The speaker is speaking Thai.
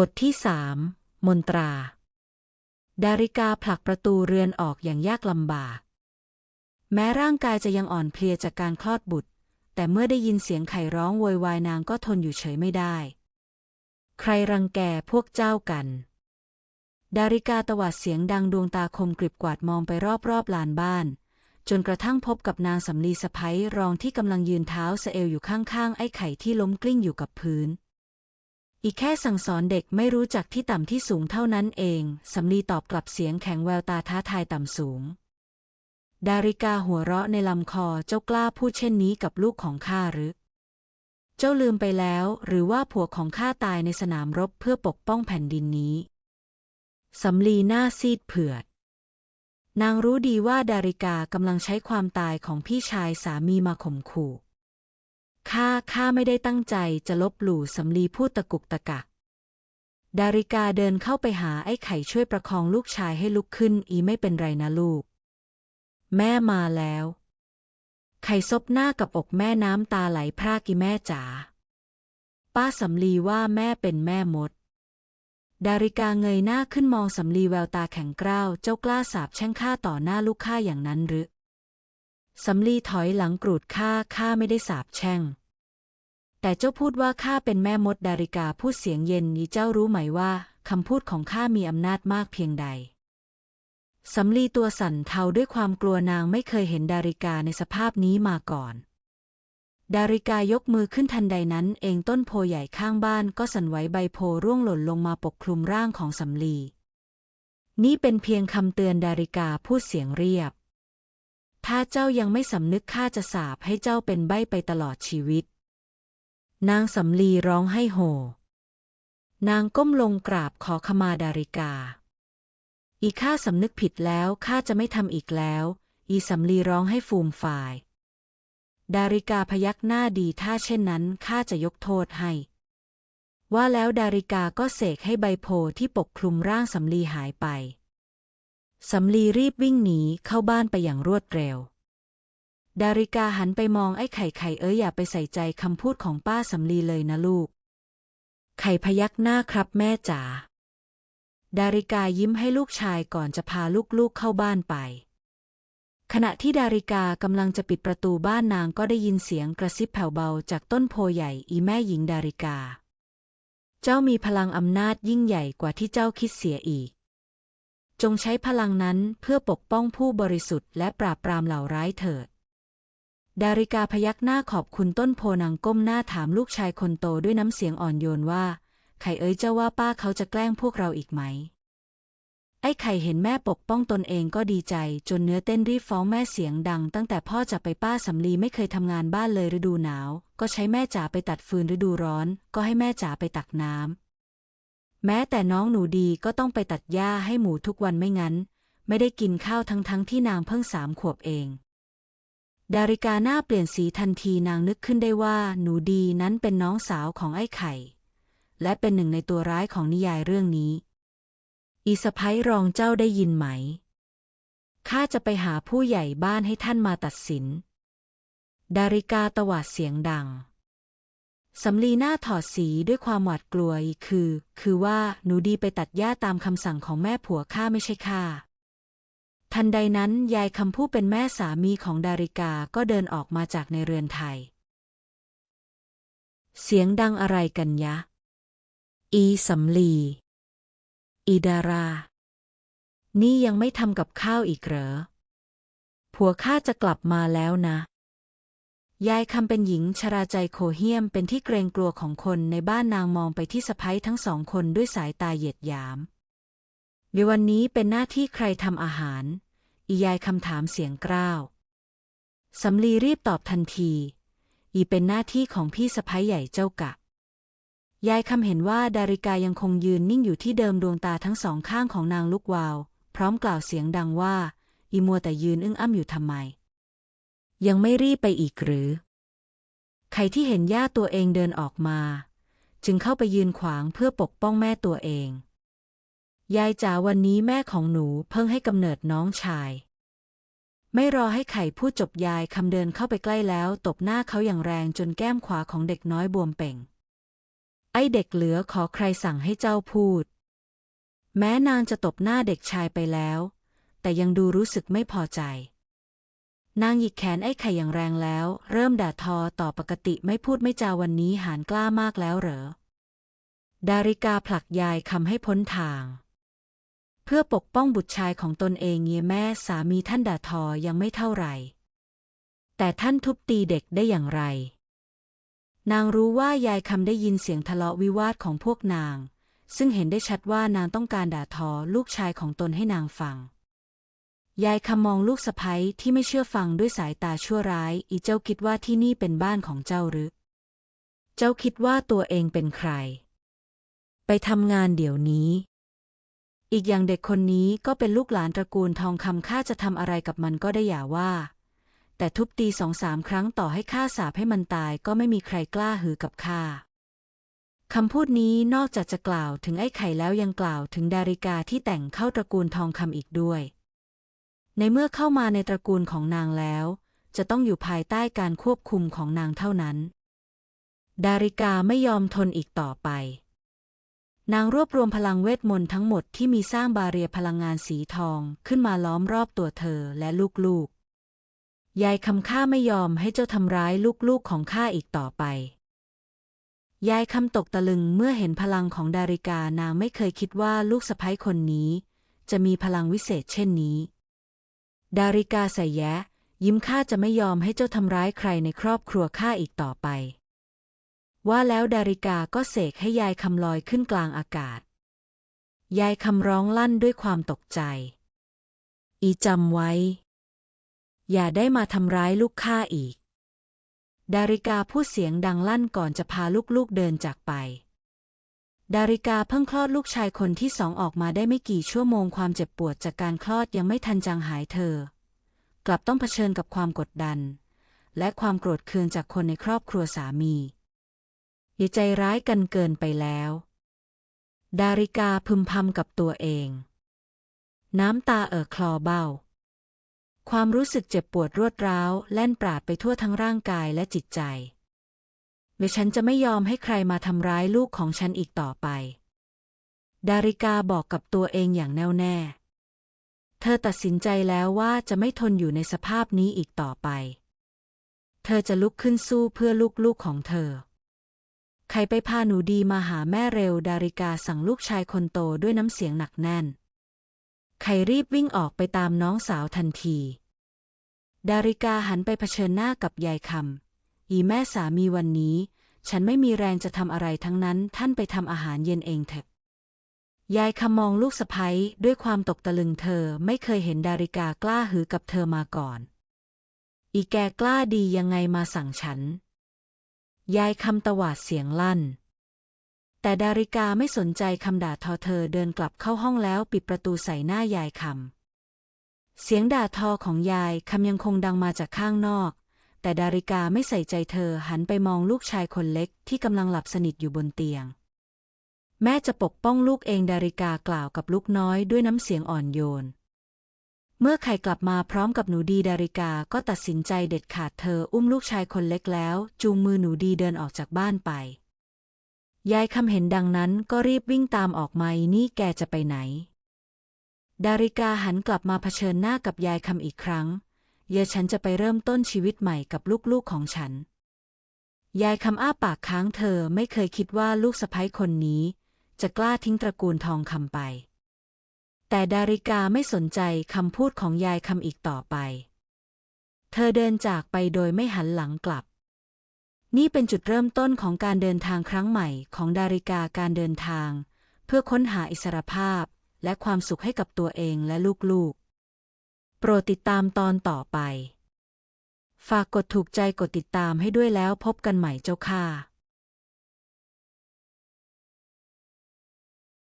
บทที่สามมนตรา ดาริกาผลักประตูเรือนออกอย่างยากลำบาก แม้ร่างกายจะยังอ่อนเพลียจากการคลอดบุตร แต่เมื่อได้ยินเสียงไข่ร้องโวยวายนางก็ทนอยู่เฉยไม่ได้ ใครรังแกพวกเจ้ากัน ดาริกาตวาดเสียงดังดวงตาคมกริบกวาดมองไปรอบๆลานบ้าน จนกระทั่งพบกับนางสำลีสะพ้ยรองที่กำลังยืนเท้าสะเอวอยู่ข้างๆ ไอ้ไข่ที่ล้มกลิ้งอยู่กับพื้น อีกแค่สั่งสอนเด็กไม่รู้จักที่ต่ำที่สูงเท่านั้นเอง สำลีตอบกลับเสียงแข็งแววตาท้าทายต่ำสูง ดาริกาหัวเราะในลำคอเจ้ากล้าพูดเช่นนี้กับลูกของข้าหรือ เจ้าลืมไปแล้ว หรือว่าผัวของข้าตายในสนามรบเพื่อปกป้องแผ่นดินนี้ สำลีหน้าซีดเผือด นางรู้ดีว่าดาริกากำลังใช้ความตายของพี่ชายสามีมาข่มขู่ ข้าข้าไม่ได้ตั้งใจจะลบหลู่สำลีพูดตะกุกตะกักดาริกาเดินเข้าไปหาไอ้ไข่ช่วยประคองลูกชายให้ลุกขึ้น อีไม่เป็นไรนะลูก แม่มาแล้ว ไข่ซบหน้ากับอกแม่น้ำตาไหลพรากอีแม่จ๋า ป้าสำลีว่าแม่เป็นแม่มด ดาริกาเงยหน้าขึ้นมองสำลีแววตาแข็งกร้าว เจ้ากล้าสาบแช่งข้าต่อหน้าลูกข้าอย่างนั้นหรือ สำลีถอยหลังกรูดข้าข้าไม่ได้สาบแช่ง แต่เจ้าพูดว่าข้าเป็นแม่มดดาริกาพูดเสียงเย็นนี้เจ้ารู้ไหมว่าคำพูดของข้ามีอำนาจมากเพียงใดสำลีตัวสั่นเทาด้วยความกลัวนางไม่เคยเห็นดาริกาในสภาพนี้มาก่อน ดาริกายกมือขึ้นทันใดนั้นเองต้นโพใหญ่ข้างบ้านก็สั่นไหวใบโพร่วงหล่นลงมาปกคลุมร่างของสำลี นี่เป็นเพียงคำเตือนดาริกาพูดเสียงเรียบ ถ้าเจ้ายังไม่สำนึกข้าจะสาปให้เจ้าเป็นใบไปตลอดชีวิต นางสำลีร้องให้โห นางก้มลงกราบขอขมาดาริกา อีข้าสำนึกผิดแล้วข้าจะไม่ทำอีกแล้ว อีสำลีร้องให้ฟูมฟาย ดาริกาพยักหน้าดีถ้าเช่นนั้นข้าจะยกโทษให้ ว่าแล้วดาริกาก็เสกให้ใบโพที่ปกคลุมร่างสำลีหายไป สำลีรีบวิ่งหนีเข้าบ้านไปอย่างรวดเร็ว ดาริกาหันไปมองไอ้ไข่ไข่เอ้ยอย่าไปใส่ใจคำพูดของป้าสำลีเลยนะลูก ไข่พยักหน้าครับแม่จ๋า ดาริกายิ้มให้ลูกชายก่อนจะพาลูกๆเข้าบ้านไป ขณะที่ดาริกากำลังจะปิดประตูบ้านนางก็ได้ยินเสียงกระซิบแผ่วเบาจากต้นโพใหญ่อีแม่หญิงดาริกา เจ้ามีพลังอำนาจยิ่งใหญ่กว่าที่เจ้าคิดเสียอีก จงใช้พลังนั้นเพื่อปกป้องผู้บริสุทธิ์และปราบปรามเหล่าร้ายเถิด ดาริกาพยักหน้าขอบคุณต้นโพนางก้มหน้าถามลูกชายคนโตด้วยน้ำเสียงอ่อนโยนว่า ไข่เอ้ยเจ้าว่าป้าเขาจะแกล้งพวกเราอีกไหม ไอ้ไข่เห็นแม่ปกป้องตนเองก็ดีใจ จนเนื้อเต้นรีบฟ้องแม่เสียงดัง ตั้งแต่พ่อจะไปป้าสำลีไม่เคยทำงานบ้านเลยฤดูหนาว ก็ใช้แม่จ๋าไปตัดฟืนฤดูร้อน ก็ให้แม่จ๋าไปตักน้ำ แม้แต่น้องหนูดีก็ต้องไปตัดหญ้าให้หมูทุกวันไม่งั้น ไม่ได้กินข้าวทั้งๆทที่นางเพิ่งสามขวบเอง ดาริกาหน้าเปลี่ยนสีทันทีนางนึกขึ้นได้ว่าหนูดีนั้นเป็นน้องสาวของไอ้ไข่ และเป็นหนึ่งในตัวร้ายของนิยายเรื่องนี้ อีสะพ้ยรองเจ้าได้ยินไหมข้าจะไปหาผู้ใหญ่บ้านให้ท่านมาตัดสิน ดาริกาตวาดเสียงดัง สำลีหน้าถอดสีด้วยความหวาดกลัวคือ คือว่าหนูดีไปตัดหญ้าตามคำสั่งของแม่ผัวข้าไม่ใช่ข้าทันใดนั้นยายคำผู้เป็นแม่สามีของดาริกาก็เดินออกมาจากในเรือนไทย เสียงดังอะไรกันยะ อีสำลี อีดารา นี่ยังไม่ทำกับข้าวอีกเหรอ ผัวข้าจะกลับมาแล้วนะ ยายคำเป็นหญิงชราใจโคเหี้ยมเป็นที่เกรงกลัวของคนในบ้านนางมองไปที่สะพ้ยทั้งสองคนด้วยสายตาเหยียดหยาม ในวันนี้เป็นหน้าที่ใครทำอาหาร อียายคำถามเสียงกร้าวสำลีรีบตอบทันที อีเป็นหน้าที่ของพี่สะพ้ยใหญ่เจ้ากะ ยายคำเห็นว่าดาริกายังคงยืนนิ่งอยู่ที่เดิมดวงตาทั้งสองข้างของนางลุกวาว พร้อมกล่าวเสียงดังว่า อีมัวแต่ยืนอึ้งอ้ำอยู่ทำไม ยังไม่รีบไปอีกหรือ ใครที่เห็นย่าตัวเองเดินออกมา จึงเข้าไปยืนขวางเพื่อปกป้องแม่ตัวเอง ยายจ๋าวันนี้แม่ของหนูเพิ่งให้กำเนิดน้องชาย ไม่รอให้ไข่พูดจบยายคำเดินเข้าไปใกล้แล้วตบหน้าเขาอย่างแรงจนแก้มขวาของเด็กน้อยบวมเป่ง ไอเด็กเหลือขอใครสั่งให้เจ้าพูด แม้นางจะตบหน้าเด็กชายไปแล้ว แต่ยังดูรู้สึกไม่พอใจ นางหยิกแขนไอ้ไข่อย่างแรงแล้ว เริ่มด่าทอต่อปกติไม่พูดไม่จาวันนี้หานกล้ามากแล้วเหรอ ดาริกาผลักยายคำให้พ้นทาง เพื่อปกป้องบุตรชายของตนเองเงียแม่สามีท่านด่าทอยังไม่เท่าไหร่ แต่ท่านทุบตีเด็กได้อย่างไร นางรู้ว่ายายคำได้ยินเสียงทะเลาะวิวาทของพวกนาง ซึ่งเห็นได้ชัดว่านางต้องการด่าทอลูกชายของตนให้นางฟัง ยายคำมองลูกสะใภ้ที่ไม่เชื่อฟังด้วยสายตาชั่วร้าย อีเจ้าคิดว่าที่นี่เป็นบ้านของเจ้าหรือ เจ้าคิดว่าตัวเองเป็นใคร ไปทำงานเดี๋ยวนี้ อีกอย่างเด็กคนนี้ก็เป็นลูกหลานตระกูลทองคำข้าจะทำอะไรกับมันก็ได้อย่าว่า แต่ทุบตีสองสามครั้งต่อให้ข้าสาปให้มันตายก็ไม่มีใครกล้าหือกับข้าคำพูดนี้นอกจากจะกล่าวถึงไอ้ไข่แล้วยังกล่าวถึงดาริกาที่แต่งเข้าตระกูลทองคำอีกด้วย ในเมื่อเข้ามาในตระกูลของนางแล้ว จะต้องอยู่ภายใต้การควบคุมของนางเท่านั้น ดาริกาไม่ยอมทนอีกต่อไป นางรวบรวมพลังเวทมนต์ทั้งหมดที่มีสร้างบาเรียพลังงานสีทองขึ้นมาล้อมรอบตัวเธอและลูกๆ ยายคำข้าไม่ยอมให้เจ้าทำร้ายลูกๆของข้าอีกต่อไปยายคำตกตะลึงเมื่อเห็นพลังของดาริกานางไม่เคยคิดว่าลูกสะใภ้คนนี้ จะมีพลังวิเศษเช่นนี้ ดาริกาใส่แยะยิ้มข้าจะไม่ยอมให้เจ้าทำร้ายใครในครอบครัวข้าอีกต่อไป ว่าแล้วดาริกาก็เสกให้ยายคำลอยขึ้นกลางอากาศ ยายคำร้องลั่นด้วยความตกใจ อีจำไว้ อย่าได้มาทำร้ายลูกข้าอีก ดาริกาพูดเสียงดังลั่นก่อนจะพาลูกๆเดินจากไป ดาริกาเพิ่งคลอดลูกชายคนที่สองออกมาได้ไม่กี่ชั่วโมงความเจ็บปวดจากการคลอดยังไม่ทันจางหายเธอ กลับต้องเผชิญกับความกดดัน และความโกรธเคืองจากคนในครอบครัวสามีอย่าใจร้ายกันเกินไปแล้ว ดาริกาพึมพำกับตัวเอง น้ำตาเอ่อคลอเบ้า ความรู้สึกเจ็บปวดรวดร้าวแล่นปราดไปทั่วทั้งร่างกายและจิตใจ เดี๋ยวฉันจะไม่ยอมให้ใครมาทำร้ายลูกของฉันอีกต่อไป ดาริกาบอกกับตัวเองอย่างแน่วแน่ เธอตัดสินใจแล้วว่าจะไม่ทนอยู่ในสภาพนี้อีกต่อไป เธอจะลุกขึ้นสู้เพื่อลูกๆของเธอ ใครไปพาหนูดีมาหาแม่เร็ว ดาริกาสั่งลูกชายคนโตด้วยน้ำเสียงหนักแน่น ใครรีบวิ่งออกไปตามน้องสาวทันที ดาริกาหันไปเผชิญหน้ากับยายคำ อีแม่สามีวันนี้ ฉันไม่มีแรงจะทำอะไรทั้งนั้น ท่านไปทำอาหารเย็นเองเถอะ ยายคำมองลูกสะใภ้ด้วยความตกตะลึงเธอไม่เคยเห็นดาริกากล้าหือกับเธอมาก่อน อีแกกล้าดียังไงมาสั่งฉัน ยายคำตวาดเสียงลั่น แต่ดาริกาไม่สนใจคำด่าทอเธอเดินกลับเข้าห้องแล้วปิดประตูใส่หน้ายายคำเสียงด่าทอของยายคำยังคงดังมาจากข้างนอก แต่ดาริกาไม่ใส่ใจเธอหันไปมองลูกชายคนเล็กที่กำลังหลับสนิทอยู่บนเตียง แม่จะปกป้องลูกเองดาริกากล่าวกับลูกน้อยด้วยน้ำเสียงอ่อนโยน เมื่อไข่กลับมาพร้อมกับหนูดีดาริกาก็ตัดสินใจเด็ดขาดเธออุ้มลูกชายคนเล็กแล้ว จูงมือหนูดีเดินออกจากบ้านไป ยายคำเห็นดังนั้นก็รีบวิ่งตามออกมานี่แกจะไปไหน ดาริกาหันกลับมาเผชิญหน้ากับยายคำอีกครั้ง เยฉันจะไปเริ่มต้นชีวิตใหม่กับลูกๆของฉัน ยายคำอ้าปากค้างเธอไม่เคยคิดว่าลูกสะใภ้คนนี้ จะกล้าทิ้งตระกูลทองคำไป แต่ดาริกาไม่สนใจคำพูดของยายคำอีกต่อไป เธอเดินจากไปโดยไม่หันหลังกลับ นี่เป็นจุดเริ่มต้นของการเดินทางครั้งใหม่ของดาริกาการเดินทาง เพื่อค้นหาอิสรภาพและความสุขให้กับตัวเองและลูกๆ โปรดติดตามตอนต่อไป ฝากกดถูกใจกดติดตามให้ด้วยแล้วพบกันใหม่เจ้าค่ะ